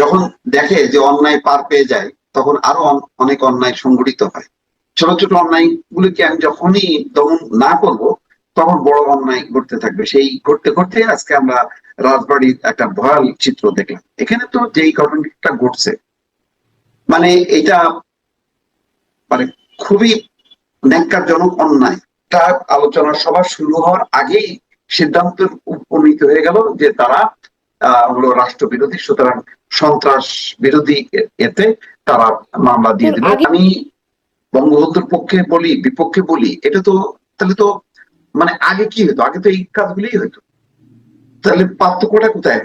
যখন দেখে যে অন্যায় পার পেয়ে যায়, তখন আরও অনেক অন্যায় সংগঠিত হয়। ছোট ছোট অন্যায় গুলিকে আমি যখনই দমন না করব, তখন বড় অন্যায় ঘটতে থাকবে। সেই ঘটতে ঘটতে আজকে আমরা রাজবাড়ির একটা ভয়াল চিত্র দেখলাম। এখানে তো যেই ঘটনাটা ঘটছে মানে এটা মানে খুবই ন্যাক্কারজনক অন্যায়। তার আলোচনা সভা শুরু হওয়ার আগেই সিদ্ধান্ত উপনীত হয়ে গেল যে তারা আহ, হলো রাষ্ট্রবিরোধী সুতরাং সন্ত্রাস বিরোধী এতে তারা মামলা দিয়ে দিল। আমি বঙ্গবন্ধুর পক্ষে বলি বিপক্ষে বলি এটা তো তাহলে তো মানে আগে কি হতো? আগে তো এই কাজগুলোই হতো। তাহলে পার্থক্যটা কোথায়?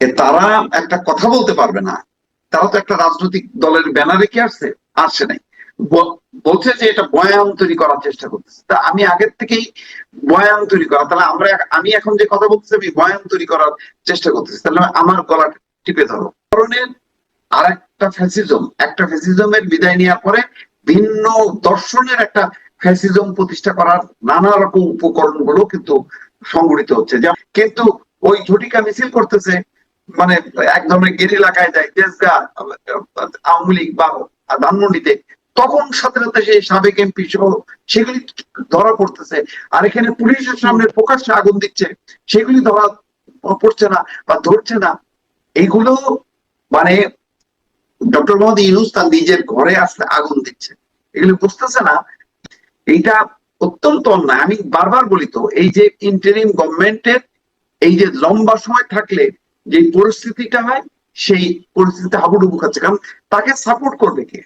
তারা একটা কথা বলতে পারবে না। তারা তো একটা রাজনৈতিক দলের ব্যানারে কি আসছে? আসছে নাই। বলছে যে এটা বয়ান তৈরি করার চেষ্টা করতেছে। তা আমি আগের থেকেই বয়ান তৈরি করা তাহলে আমরা আমি এখন যে কথা বলতেছি, আমি বয়ান তৈরি করার চেষ্টা করতেছি। তাহলে আমার গলা টিপে ধরো। ধরনের আর একটা ফ্যাসিজম। একটা ফ্যাসিজমের বিদায় নেওয়ার পরে ভিন্ন দর্শনের একটা ফ্যাসিজম প্রতিষ্ঠা করার নানা রকম উপকরণগুলো কিন্তু সংগঠিত হচ্ছে। কিন্তু ওই ঝটিকা মিছিল করতেছে মানে এক ধরনের গেরিলা কায়দায় দেশগা আওয়ামী লীগ বা ধানমন্ডিতে তখন সাথে সাথে সেই সাবেক এমপি সহ সেগুলি ধরা পড়তেছে। আর এখানে পুলিশের সামনে প্রকাশ্যে আগুন দিচ্ছে। সেগুলি ধরা পড়ছে না বা ধরছে না। এইগুলো মানে ডক্টর মোহাম্মদ ইউনুস তার নিজের ঘরে আসলে আগুন দিচ্ছে। এগুলো বুঝতেছে না। এইটা অত্যন্ত অন্যায়। আমি বারবার বলি তো, এই যে ইন্টারিম গভর্নমেন্টের এই যে লম্বা সময় থাকলে যে পরিস্থিতিটা হয়, সেই পরিস্থিতিতে হাবুডুবু খাচ্ছে। কারণ তাকে সাপোর্ট করবে কে?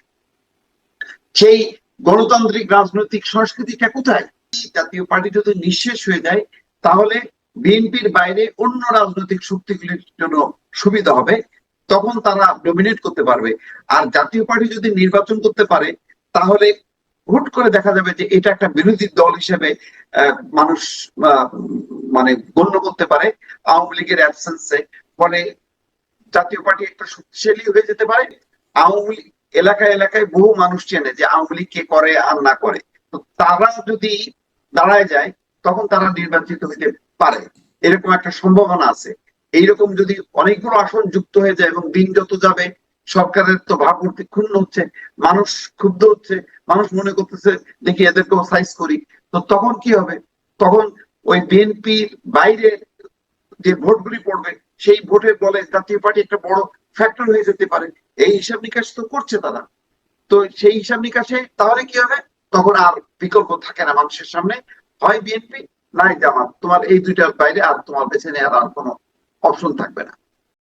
সেই গণতান্ত্রিক রাজনৈতিক সংস্কৃতিটা কোথায়? জাতীয় পার্টি যদি নিঃশেষ হয়ে যায়, তাহলে বিএনপির বাইরে অন্য রাজনৈতিক শক্তিগুলির জন্য সুবিধা হবে, তখন তারা ডমিনেট করতে পারবে। আর জাতীয় পার্টি যদি নির্বাচন করতে পারে, তাহলে হুট করে দেখা যাবে যে এটা একটা বিরোধী দল হিসেবে মানুষ মানে গণ্য করতে পারে আওয়ামী লীগের অ্যাবসেন্সে ফলে জাতীয় পার্টি একটা শক্তিশালী হয়ে যেতে পারে, আওয়ামী লীগ এলাকায় এলাকায় বহু মানুষ চেনে যে আওয়ামী লীগ কে করে আর না করে। তো তারা যদি দাঁড়ায় যায়, তখন তারা নির্বাচিত হইতে পারে। এরকম একটা সম্ভাবনা আছে। এইরকম যদি অনেকগুলো আসন যুক্ত হয়ে যায় এবং দিন যত যাবে, সরকারের তো ভাবমূর্তি ক্ষুণ্ণ হচ্ছে, মানুষ ক্ষুব্ধ হচ্ছে, মানুষ মনে করতেছে, দেখি এদেরকেও সাইজ করি। তো তখন কি হবে? তখন ওই বিএনপির বাইরে যে ভোটগুলি পড়বে, সেই ভোটের বলে জাতীয় পার্টি একটা বড় ফ্যাক্টর হয়ে যেতে পারে। এই হিসাব নিকাশ তো করছে তারা তো সেই হিসাব নিকাশে তাহলে কি হবে? তখন আর বিকল্প থাকে না মানুষের সামনে। হয় বিএনপি, নাই জামাত। তোমার এই দুইটার বাইরে আর তোমার বেছে নেওয়ার আর কোনো অপশন থাকবে না।